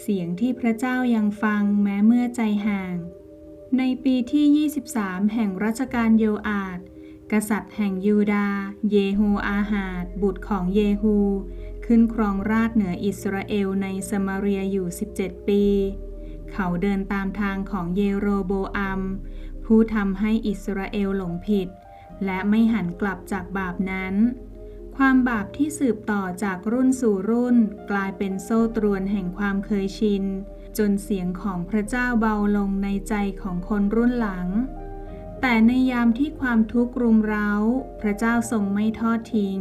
เสียงที่พระเจ้ายังฟังแม้เมื่อใจห่าง ในปีที่ 23 แห่งรัชกาลโยอาดกษัตริย์แห่งยูดาห์เยโฮอาหาด บุตรของเยฮู ขึ้นครองราชเหนืออิสราเอลในสมาเรียอยู่ 17 ปี เขาเดินตามทางของเยโรโบอัม ผู้ทำให้อิสราเอลหลงผิด และไม่หันกลับจากบาปนั้น ความบาปที่สืบต่อจากรุ่นสู่รุ่น กลายเป็นโซ่ตรวนแห่งความเคยชิน จนเสียงของพระเจ้าเบาลงในใจของคนรุ่นหลัง แต่ในยามที่ความทุกข์รุมเร้า พระเจ้าทรงไม่ทอดทิ้ง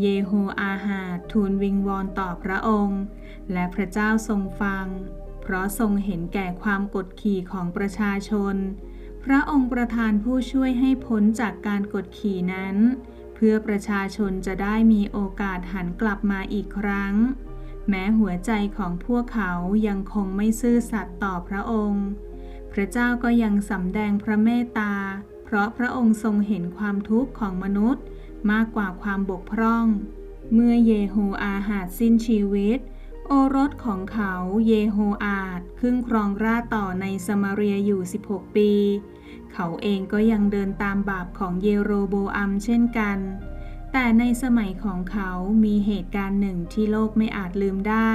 เยโฮอาหาทูลวิงวอนต่อพระองค์ และพระเจ้าทรงฟัง เพราะทรงเห็นแก่ความกดขี่ของประชาชน พระองค์ประทานผู้ช่วยให้พ้นจากการกดขี่นั้น เพื่อประชาชนจะได้มีโอกาสหันกลับมาอีกครั้ง แม้หัวใจของพวกเขายังคงไม่ซื่อสัตย์ต่อพระองค์ พระเจ้าก็ยังสำแดงพระเมตตา เพราะพระองค์ทรงเห็นความทุกข์ของมนุษย์ มากกว่าความบกพร่อง เมื่อเยโฮอาหาดสิ้นชีวิต โอรสของเขาเยโฮอาดขึ้นครองราชต่อในสมาเรียอยู่ 16 ปี เขาเองก็ยังเดินตามบาปของเยโรโบอัมเช่นกัน แต่ในสมัยของเขามีเหตุการณ์หนึ่งที่โลกไม่อาจลืมได้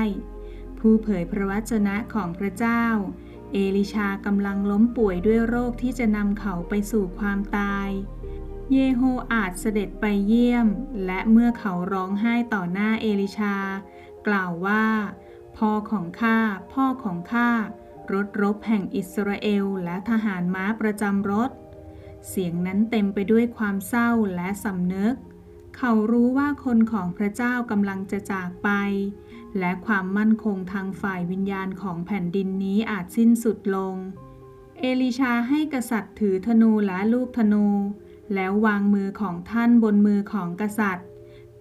ผู้เผยพระวจนะของพระเจ้า เอลิชากำลังล้มป่วยด้วยโรคที่จะนำเขาไปสู่ความตายเยโฮอาจเสด็จไปเยี่ยม และเมื่อเขาร้องไห้ต่อหน้าเอลิชา กล่าวว่า พ่อของข้าพ่อของข้ารถรบแห่งอิสราเอลและทหารม้าประจำรถ เสียงนั้นเต็มไปด้วยความเศร้าและสำนึก เขารู้ว่าคนของพระเจ้ากำลังจะจากไป และความมั่นคงทางฝ่ายวิญญาณของแผ่นดินนี้อาจสิ้นสุดลง เอลิชาให้กษัตริย์ถือธนูและลูกธนู แล้ววางมือของท่านบนมือของกษัตริย์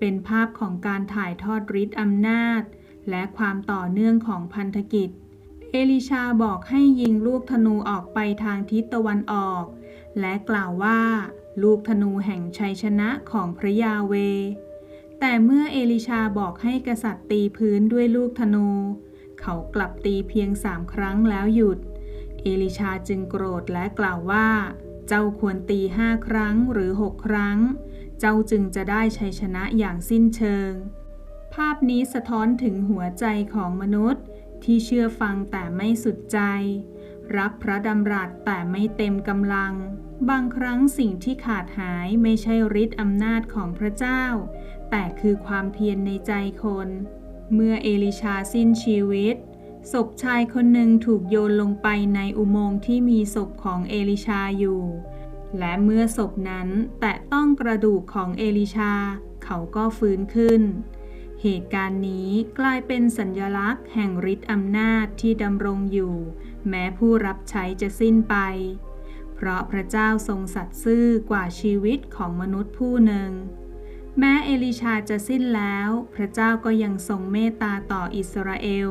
เป็นภาพของการถ่ายทอดฤทธิ์อำนาจ และความต่อเนื่องของพันธกิจ เอลิชาบอกให้ยิงลูกธนูออกไปทางทิศตะวันออก และกล่าวว่า ลูกธนูแห่งชัยชนะของพระยาเว แต่เมื่อเอลิชาบอกให้กษัตริย์ตีพื้นด้วยลูกธนู เขากลับตีเพียงสามครั้งแล้วหยุด เอลิชาจึงโกรธและกล่าวว่า เจ้าควรตีห้าครั้งหรือหกครั้ง เจ้าจึงจะได้ชัยชนะอย่างสิ้นเชิง ภาพนี้สะท้อนถึงหัวใจของมนุษย์ ที่เชื่อฟังแต่ไม่สุดใจ รับพระดำรัสแต่ไม่เต็มกำลัง บางครั้งสิ่งที่ขาดหายไม่ใช่ฤทธิ์อำนาจของพระเจ้า แต่คือความเพียรในใจคน เมื่อเอลิชาสิ้นชีวิตศพชายคนหนึ่งถูกโยนลงไปในอุโมงค์ที่มีศพของเอลิชาอยู่ และเมื่อศพนั้นแตะต้องกระดูกของเอลิชา เขาก็ฟื้นขึ้น เหตุการณ์นี้กลายเป็นสัญญลักษณ์แห่งฤทธิ์อำนาจที่ดำรงอยู่ แม้ผู้รับใช้จะสิ้นไป เพราะพระเจ้าทรงสัตย์ซื่อกว่าชีวิตของมนุษย์ผู้หนึ่ง แม้เอลิชาจะสิ้นแล้ว พระเจ้าก็ยังทรงเมตตาต่ออิสราเอล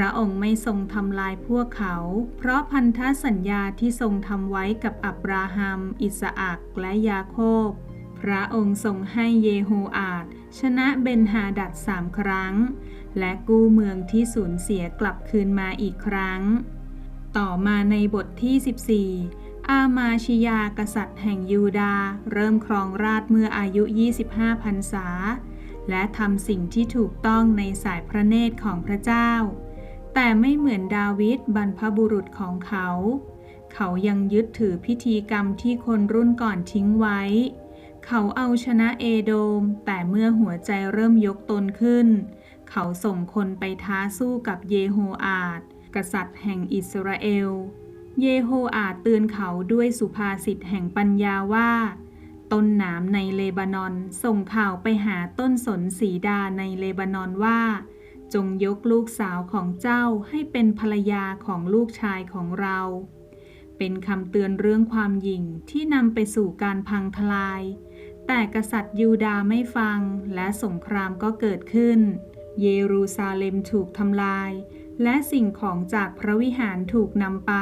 ระองค์ไม่ทรงทำลายพวกเขา เพราะพันธสัญญาที่ทรงทำไว้กับอับราฮัม อิสอักและยาโคบ พระองค์ทรงให้เยโฮอาดชนะเบนฮาดัดสามครั้ง และกู้เมืองที่สูญเสียกลับคืนมาอีกครั้ง ต่อมาในบทที่ 14 อามาชิยากษัตริย์แห่งยูดา เริ่มครองราชเมื่ออายุ 25พรรษาและทำสิ่งที่ถูกต้องในสายพระเนตรของพระเจ้า แต่ไม่เหมือนดาวิดบรรพบุรุษของเขา เขายังยึดถือพิธีกรรมที่คนรุ่นก่อนทิ้งไว้ เขาเอาชนะเอโดม แต่เมื่อหัวใจเริ่มยกตนขึ้น เขาส่งคนไปท้าสู้กับเยโฮอาดกษัตริย์แห่งอิสราเอล เยโฮอาดเตือนเขาด้วยสุภาษิตแห่งปัญญาว่าต้นหนามในเลบานอน ส่งข่าวไปหาต้นสนสีดาในเลบานอนว่า จงยกลูกสาวของเจ้าให้เป็นภรรยาของลูกชายของเรา เป็นคำเตือนเรื่องความหยิ่งที่นำไปสู่การพังทลาย แต่กษัตริย์ยูดาห์ไม่ฟังและสงครามก็เกิดขึ้น เยรูซาเล็มถูกทำลาย และสิ่งของจากพระวิหารถูกนำไป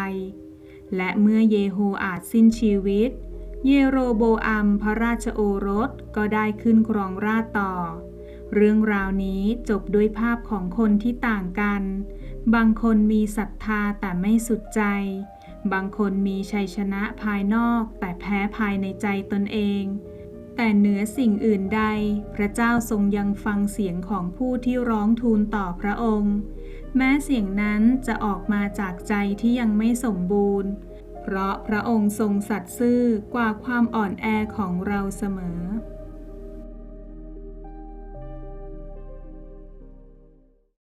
และเมื่อเยโฮอาจสิ้นชีวิต เยโรโบอัมพระราชโอรสก็ได้ขึ้นครองราชต่อ เรื่องราวนี้จบด้วยภาพของคนที่ต่างกัน บางคนมีศรัทธาแต่ไม่สุดใจ บางคนมีชัยชนะภายนอกแต่แพ้ภายในใจตนเอง แต่เหนือสิ่งอื่นใด พระเจ้าทรงยังฟังเสียงของผู้ที่ร้องทูลต่อพระองค์ แม้เสียงนั้นจะออกมาจากใจที่ยังไม่สมบูรณ์ เพราะพระองค์ทรงสัตย์ซื่อกว่าความอ่อนแอของเราเสมอ